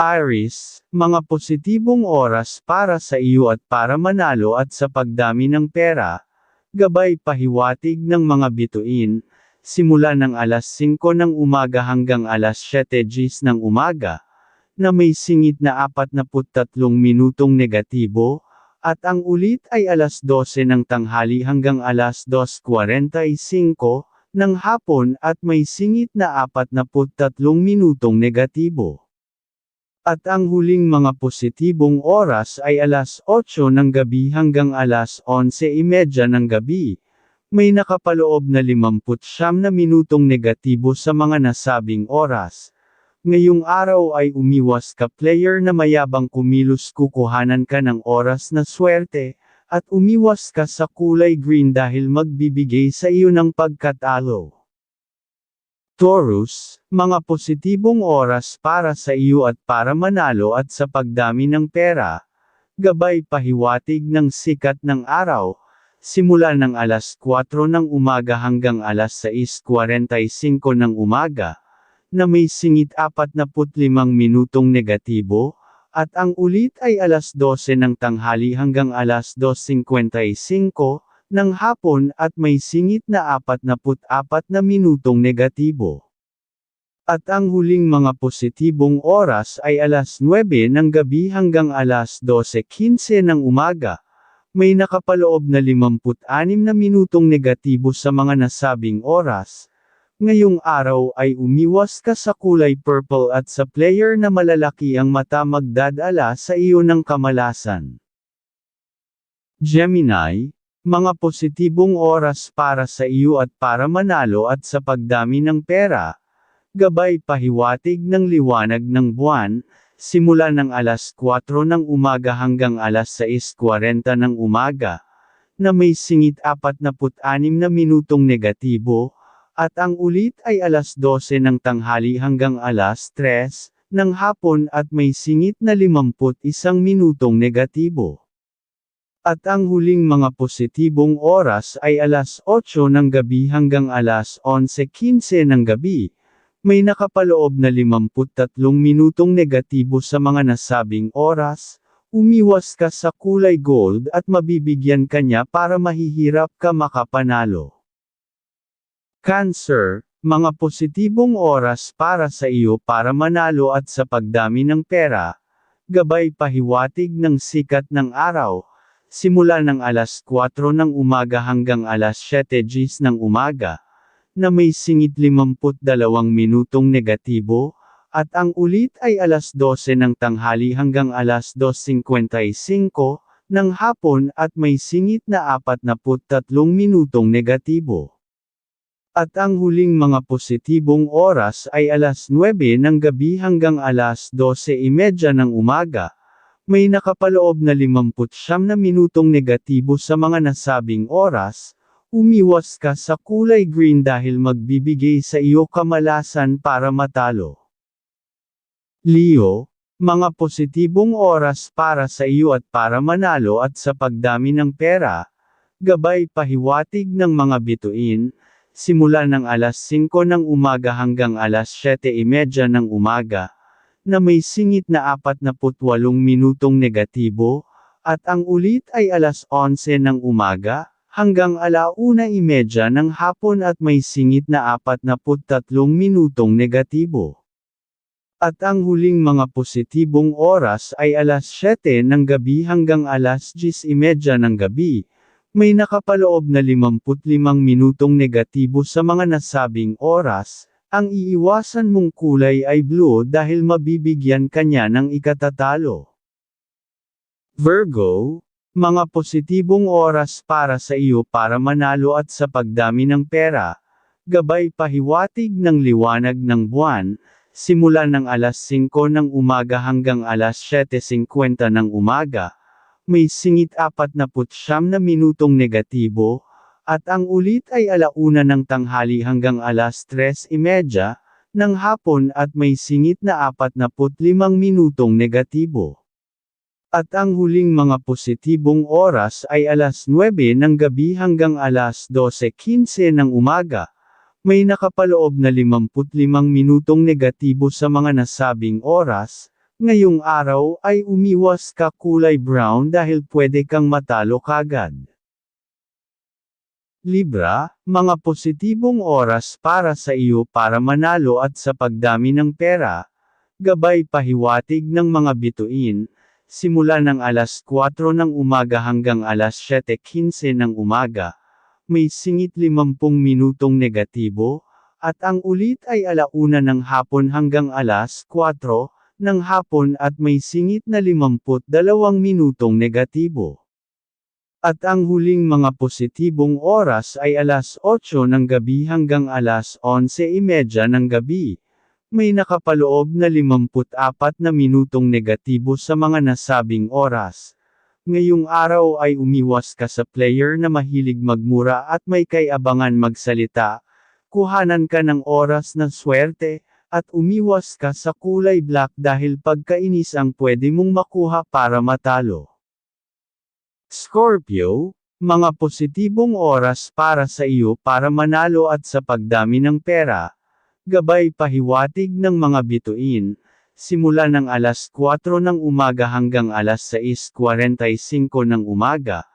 Aris, mga positibong oras para sa iyo at para manalo at sa pagdami ng pera, gabay pahiwatig ng mga bituin, simula ng alas 5 ng umaga hanggang alas 7 gis ng umaga, na may singit na 43 minutong negatibo, at ang ulit ay alas 12 ng tanghali hanggang alas 2.45 ng hapon at may singit na 43 minutong negatibo. At ang huling mga positibong oras ay alas 8 ng gabi hanggang alas 11.30 ng gabi. May nakapaloob na 59 na minutong negatibo sa mga nasabing oras. Ngayong araw ay umiwas ka player na mayabang kumilos kukuhanan ka ng oras na swerte, at umiwas ka sa kulay green dahil magbibigay sa iyo ng pagkatalo. Taurus, mga positibong oras para sa iyo at para manalo at sa pagdami ng pera, gabay pahiwatig ng sikat ng araw, simula ng alas 4 ng umaga hanggang alas 6.45 ng umaga, na may singit 45 minutong negatibo, at ang ulit ay alas 12 ng tanghali hanggang alas 2.55, ng hapon at may singit na 44 na minutong negatibo. At ang huling mga positibong oras ay alas 9 ng gabi hanggang alas 12.15 ng umaga. May nakapaloob na 56 na minutong negatibo sa mga nasabing oras. Ngayong araw ay umiwas ka sa kulay purple at sa player na malalaki ang mata magdadala sa iyo ng kamalasan. Gemini, mga positibong oras para sa iyo at para manalo at sa pagdami ng pera, gabay pahiwatig ng liwanag ng buwan, simula ng alas 4 ng umaga hanggang alas 6.40 ng umaga, na may singit 46 na minutong negatibo, at ang ulit ay alas 12 ng tanghali hanggang alas 3 ng hapon at may singit na 51 minutong negatibo. At ang huling mga positibong oras ay alas 8 ng gabi hanggang alas 11.15 ng gabi. May nakapaloob na 53 minutong negatibo sa mga nasabing oras. Umiwas ka sa kulay gold at mabibigyan ka niya para mahihirap ka makapanalo. Cancer, mga positibong oras para sa iyo para manalo at sa pagdami ng pera. Gabay pahiwatig ng sikat ng araw, simula ng alas 4 ng umaga hanggang alas 7 gis ng umaga, na may singit 52 minutong negatibo, at ang ulit ay alas 12 ng tanghali hanggang alas 2.55 ng hapon at may singit na 43 minutong negatibo. At ang huling mga positibong oras ay alas 9 ng gabi hanggang alas 12.30 ng umaga, may nakapaloob na 59 na minutong negatibo sa mga nasabing oras, umiwas ka sa kulay green dahil magbibigay sa iyo kamalasan para matalo. Leo, mga positibong oras para sa iyo at para manalo at sa pagdami ng pera, gabay pahiwatig ng mga bituin, simula ng alas 5 ng umaga hanggang alas 7.30 ng umaga, na may singit na 48 minutong negatibo, at ang ulit ay alas 11 ng umaga, hanggang alauna imedya ng hapon at may singit na 43 minutong negatibo. At ang huling mga positibong oras ay alas 7 ng gabi hanggang alas 10.30 ng gabi, may nakapaloob na 55 minutong negatibo sa mga nasabing oras, ang iiwasan mong kulay ay blue dahil mabibigyan kanya ng ikatatalo. Virgo, mga positibong oras para sa iyo para manalo at sa pagdami ng pera, gabay pahiwatig ng liwanag ng buwan, simula ng alas 5 ng umaga hanggang alas 7.50 ng umaga, may singit 49 na minutong negatibo, at ang ulit ay alauna ng tanghali hanggang alas 3.30 ng hapon at may singit na 45 minutong negatibo. At ang huling mga positibong oras ay alas 9 ng gabi hanggang alas 12.15 ng umaga. May nakapaloob na 55 minutong negatibo sa mga nasabing oras, Ngayong araw ay umiwas ka kulay brown dahil pwede kang matalo kagad. Libra, mga positibong oras para sa iyo para manalo at sa pagdami ng pera, gabay pahiwatig ng mga bituin, simula ng alas 4 ng umaga hanggang alas 7.15 ng umaga, may singit 50 minutong negatibo, at ang ulit ay alauna ng hapon hanggang alas 4 ng hapon at may singit na 52 minutong negatibo. At ang huling mga positibong oras ay alas 8 ng gabi hanggang alas 11.30 ng gabi. May nakapaloob na 54 na minutong negatibo sa mga nasabing oras. Ngayong araw ay umiwas ka sa player na mahilig magmura at may kayabangan magsalita. Kuhanan ka ng oras na swerte, at umiwas ka sa kulay black dahil pagkainis ang pwede mong makuha para matalo. Scorpio, mga positibong oras para sa iyo para manalo at sa pagdami ng pera, gabay pahiwatig ng mga bituin, simula ng alas 4 ng umaga hanggang alas 6.45 ng umaga,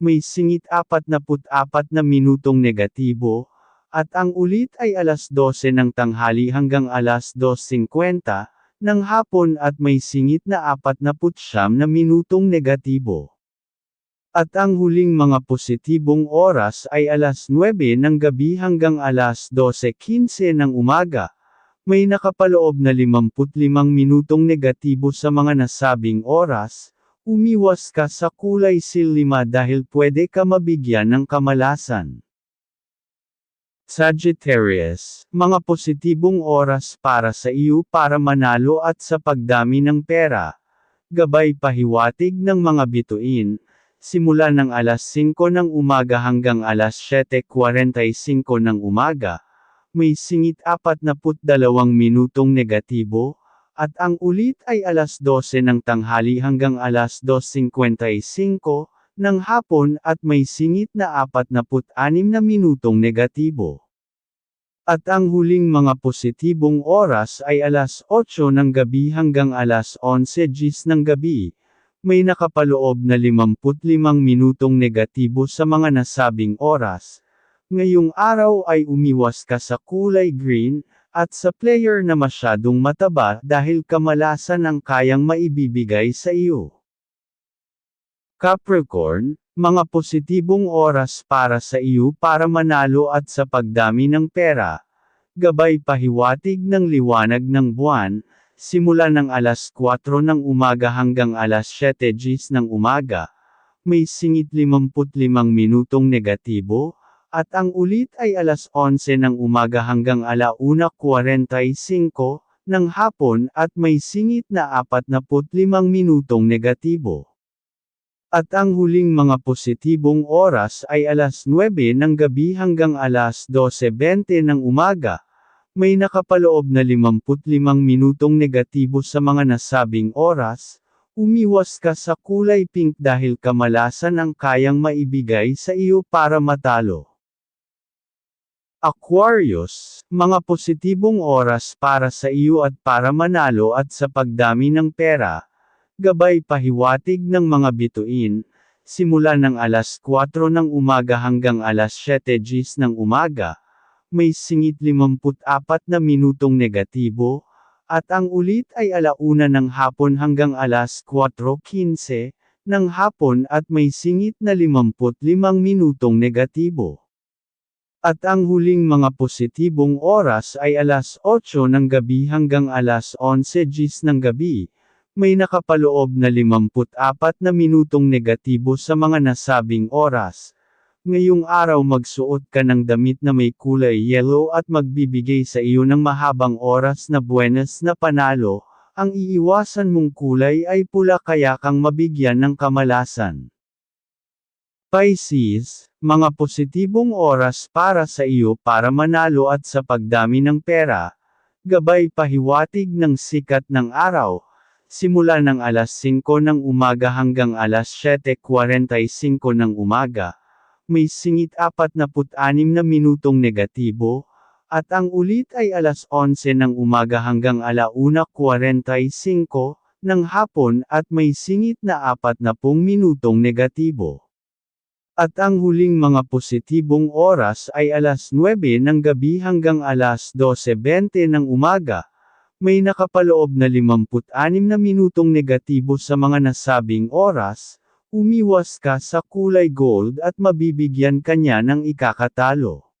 may singit 44 na minutong negatibo, at ang ulit ay alas 12 ng tanghali hanggang alas 2.50 ng hapon at may singit na 49 na minutong negatibo. At ang huling mga positibong oras ay alas 9 ng gabi hanggang alas 12.15 ng umaga. May nakapaloob na 55 minutong negatibo sa mga nasabing oras, umiwas ka sa kulay silima dahil pwede ka mabigyan ng kamalasan. Sagittarius, mga positibong oras para sa iyo para manalo at sa pagdami ng pera. Gabay pahiwatig ng mga bituin, simula ng alas 5 ng umaga hanggang alas 7.45 ng umaga, may singit 42 minutong negatibo, at ang ulit ay alas 12 ng tanghali hanggang alas 2.55 ng hapon at may singit na 46 na minutong negatibo. At ang huling mga positibong oras ay alas 8 ng gabi hanggang alas 11 gis ng gabi, may nakapaloob na 55 minutong negatibo sa mga nasabing oras. Ngayong araw ay umiwas ka sa kulay green, at sa player na masyadong mataba dahil kamalasan ang kayang maibibigay sa iyo. Capricorn, mga positibong oras para sa iyo para manalo at sa pagdami ng pera, gabay pahiwatig ng liwanag ng buwan, simula ng alas 4 ng umaga hanggang alas 7 gis ng umaga, may singit 55 minutong negatibo, at ang ulit ay alas 11 ng umaga hanggang alauna 45 ng hapon at may singit na 45 minutong negatibo. At ang huling mga positibong oras ay alas 9 ng gabi hanggang alas 12.20 ng umaga, may nakapaloob na 55 minutong negatibo sa mga nasabing oras, umiwas ka sa kulay pink dahil kamalasan ang kayang maibigay sa iyo para matalo. Aquarius, mga positibong oras para sa iyo at para manalo at sa pagdami ng pera, gabay pahiwatig ng mga bituin, simula ng alas 4 ng umaga hanggang alas 7 gis ng umaga, may singit 54 na minutong negatibo, at ang ulit ay alauna ng hapon hanggang alas 4.15 ng hapon at may singit na 55 minutong negatibo. At ang huling mga positibong oras ay alas 8 ng gabi hanggang alas 11 gis ng gabi, may nakapaloob na 54 na minutong negatibo sa mga nasabing oras, Ngayong araw magsuot ka ng damit na may kulay yellow at magbibigay sa iyo ng mahabang oras na buenas na panalo, ang iiwasan mong kulay ay pula kaya kang mabigyan ng kamalasan. Pisces, mga positibong oras para sa iyo para manalo at sa pagdami ng pera, gabay pahiwatig ng sikat ng araw, simula ng alas 5 ng umaga hanggang alas 7.45 ng umaga, may singit 46 na minutong negatibo, at ang ulit ay alas 11 ng umaga hanggang alauna 45 ng hapon at may singit na 40 minutong negatibo. At ang huling mga positibong oras ay alas 9 ng gabi hanggang alas 12.20 ng umaga. May nakapaloob na 56 na minutong negatibo sa mga nasabing oras, umiwas ka sa kulay gold at mabibigyan kanya ng ikakatalo.